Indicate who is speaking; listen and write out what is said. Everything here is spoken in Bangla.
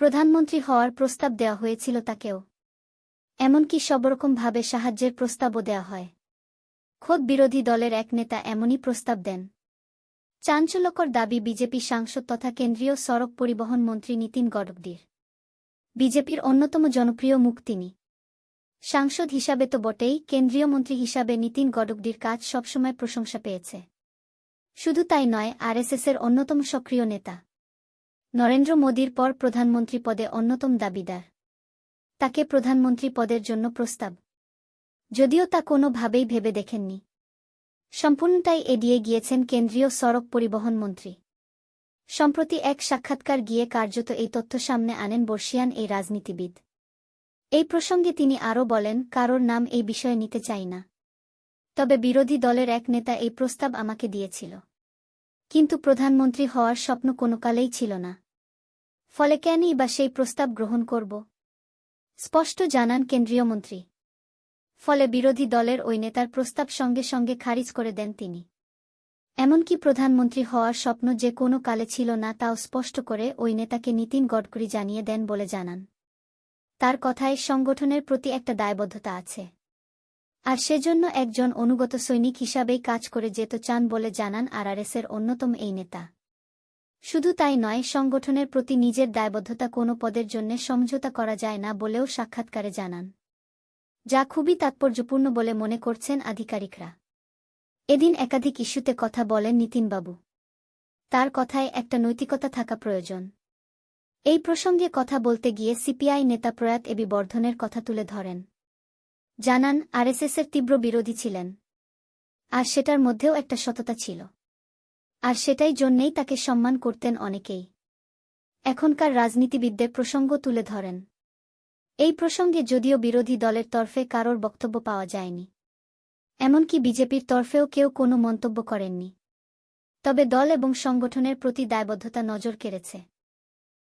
Speaker 1: প্রধানমন্ত্রী হওয়ার প্রস্তাব দেওয়া হয়েছিল তাকেও। এমনকি সবরকমভাবে সাহায্যের প্রস্তাবও দেওয়া হয়। খোদ বিরোধী দলের এক নেতা এমনই প্রস্তাব দেন। চাঞ্চল্যকর দাবি বিজেপি সাংসদ তথা কেন্দ্রীয় সড়ক পরিবহন মন্ত্রী নীতিন গডকরির বিজেপির অন্যতম জনপ্রিয় মুখ তিনি। সাংসদ হিসাবে তো বটেই কেন্দ্রীয় মন্ত্রী হিসাবে নীতিন গডকরির কাজ সবসময় প্রশংসা পেয়েছে। শুধু তাই নয়, আরএসএসের অন্যতম সক্রিয় নেতা। নরেন্দ্র মোদীর পর প্রধানমন্ত্রী পদে অন্যতম দাবিদার। তাকে প্রধানমন্ত্রী পদের জন্য প্রস্তাব। যদিও তা কোনোভাবেই ভেবে দেখেননি। সম্পূর্ণটাই এড়িয়ে গিয়েছেন কেন্দ্রীয় সড়ক পরিবহন মন্ত্রী। সম্প্রতি এক সাক্ষাৎকার গিয়ে কার্যত এই তথ্য সামনে আনেন বর্ষিয়ান এই রাজনীতিবিদ। এই প্রসঙ্গে তিনি আরও বলেন, কারোর নাম এই বিষয়ে নিতে চাই না। তবে বিরোধী দলের এক নেতা এই প্রস্তাব আমাকে দিয়েছিল। কিন্তু প্রধানমন্ত্রী হওয়ার স্বপ্ন কোনোকালেই ছিল না। ফলে কেনই বা সেই প্রস্তাব গ্রহণ করব? স্পষ্ট জানান কেন্দ্রীয় মন্ত্রী। ফলে বিরোধী দলের ওই নেতার প্রস্তাব সঙ্গে সঙ্গে খারিজ করে দেন তিনি। এমনকি প্রধানমন্ত্রী হওয়ার স্বপ্ন যে কোনো কালে ছিল না তাও স্পষ্ট করে ওই নেতাকে নীতিন গডকরি জানিয়ে দেন বলে জানান। তার কথায় সংগঠনের প্রতি একটা দায়বদ্ধতা আছে। আর সেজন্য একজন অনুগত সৈনিক হিসাবেই কাজ করে যেত চান বলে জানান আরআরএসের অন্যতম এই নেতা। শুধু তাই নয়, সংগঠনের প্রতি নিজের দায়বদ্ধতা কোনো পদের জন্য সমঝোতা করা যায় না বলেও সাক্ষাৎকারে জানান। যা খুবই তাৎপর্যপূর্ণ বলে মনে করছেন আধিকারিকরা। এদিন একাধিক ইস্যুতে কথা বলেন নীতিনবাবু। তার কথায় একটা নৈতিকতা থাকা প্রয়োজন। এই প্রসঙ্গে কথা বলতে গিয়ে সিপিআই নেতা প্রয়াত এবি বর্ধনের কথা তুলে ধরেন। জানান, আরএসএসের তীব্র বিরোধী ছিলেন। আর সেটার মধ্যেও একটা সততা ছিল। আর সেটাই জন্যেই তাকে সম্মান করতেন অনেকেই। এখনকার রাজনীতিবিদদের প্রসঙ্গ তুলে ধরেন। এই প্রসঙ্গে যদিও বিরোধী দলের তরফে কারোর বক্তব্য পাওয়া যায়নি। এমনকি বিজেপির তরফেও কেউ কোনো মন্তব্য করেননি। তবে দল এবং সংগঠনের প্রতি দায়বদ্ধতা নজর কেড়েছে।